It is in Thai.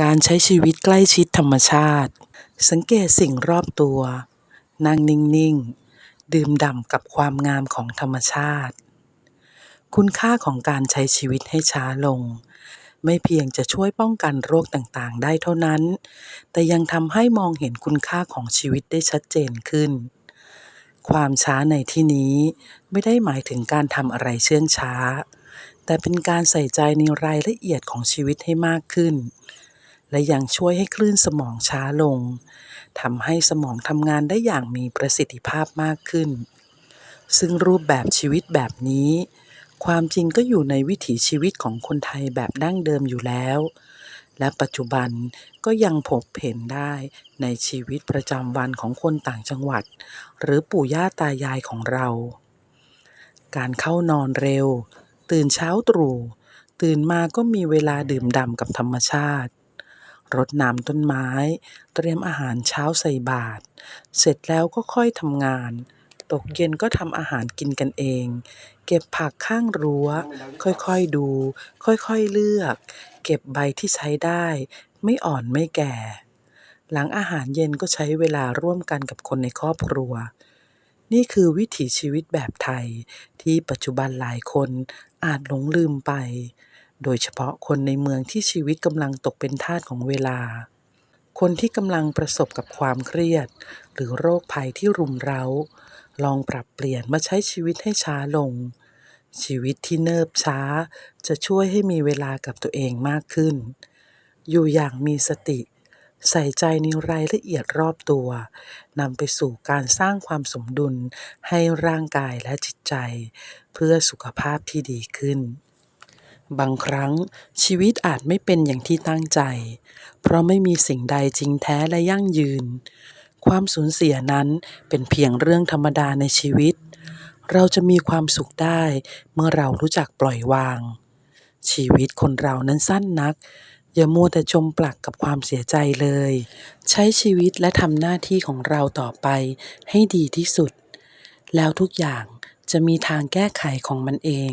การใช้ชีวิตใกล้ชิดธรรมชาติ สังเกตสิ่งรอบตัว นั่งนิ่ง ๆ ดื่มด่ำกับความงามของธรรมชาติ คุณค่าของการใช้ชีวิตให้ช้าลง ไม่เพียงจะช่วยป้องกันโรคต่าง ๆ ได้เท่านั้น แต่ยังทำให้มองเห็นคุณค่าของชีวิตได้ชัดเจนขึ้น ความช้าในที่นี้ไม่ได้หมายถึงการทำอะไรเชื่องช้าแต่เป็นการใส่ใจในรายละเอียดของชีวิตให้มากขึ้น และยังช่วยให้คลื่นสมองช้าลงทำให้สมองทำงานได้อย่างมีประสิทธิภาพมากขึ้น ซึ่งรูปแบบชีวิตแบบนี้ ความจริงก็อยู่ในวิถีชีวิตของคนไทยแบบดั้งเดิมอยู่แล้ว และปัจจุบันก็ยังพบเห็นได้ในชีวิตประจำวันของคนต่างจังหวัด หรือปู่ย่าตายายของเรา การเข้านอนเร็ว ตื่นเช้าตรู่ตื่นมาก็มีเวลาดื่มด่ำกับธรรมชาติ รดน้ำต้นไม้ เตรียมอาหารเช้าใส่บาตร เสร็จแล้วก็ค่อยทำงาน ตกเย็นก็ทำอาหารกินกันเอง เก็บผักข้างรั้ว ค่อยๆดู ค่อยๆเลือก เก็บใบที่ใช้ได้ ไม่อ่อนไม่แก่ หลังอาหารเย็นก็ใช้เวลาร่วมกันกับคนในครอบครัว นี่คือวิถีชีวิตแบบไทย ที่ปัจจุบันหลายคนอาจหลงลืมไป โดยเฉพาะคนในเมืองที่ชีวิตกำลังตกเป็นทาสของเวลา คนที่กำลังประสบกับความเครียด หรือโรคภัยที่รุมเร้า ลองปรับเปลี่ยนมาใช้ชีวิตให้ช้าลง ชีวิตที่เนิบช้า จะช่วยให้มีเวลากับตัวเองมากขึ้น อยู่อย่างมีสติ ใส่ใจในรายละเอียดรอบตัวนำไปสู่การสร้างความสมดุลให้ร่างกายและจิตใจ เพื่อสุขภาพที่ดีขึ้น บางครั้งชีวิตอาจไม่เป็นอย่างที่ตั้งใจ เพราะไม่มีสิ่งใดจริงแท้และยั่งยืน ความสูญเสียนั้นเป็นเพียงเรื่องธรรมดาในชีวิต เราจะมีความสุขได้เมื่อเรารู้จักปล่อยวาง ชีวิตคนเรานั้นสั้นนัก อย่ามัวแต่จมปลักกับความเสียใจเลย ใช้ชีวิตและทำหน้าที่ของเราต่อไปให้ดีที่สุด แล้วทุกอย่างจะมีทางแก้ไขของมันเอง